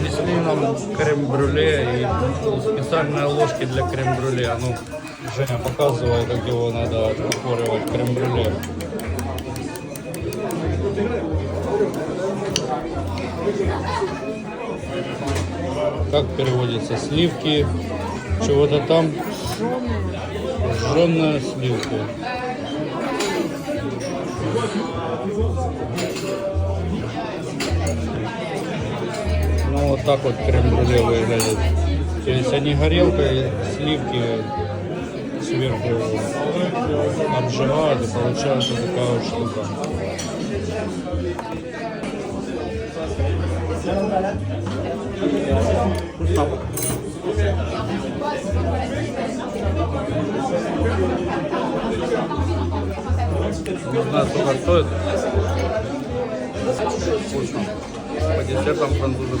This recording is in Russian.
Принесли нам крем-брюле и специальные ложки для крем-брюле. А ну, Женя, показывай, как его надо откупоривать крем-брюле. Как переводится? Сливки, чего-то там. Жженая сливка. Вот так вот крем-брюле выглядит. То есть они горелкой, сливки сверху обжигают и получается такая вот штука. Не знаю, сколько стоит. Вкусно. Będzie się tam francuzy.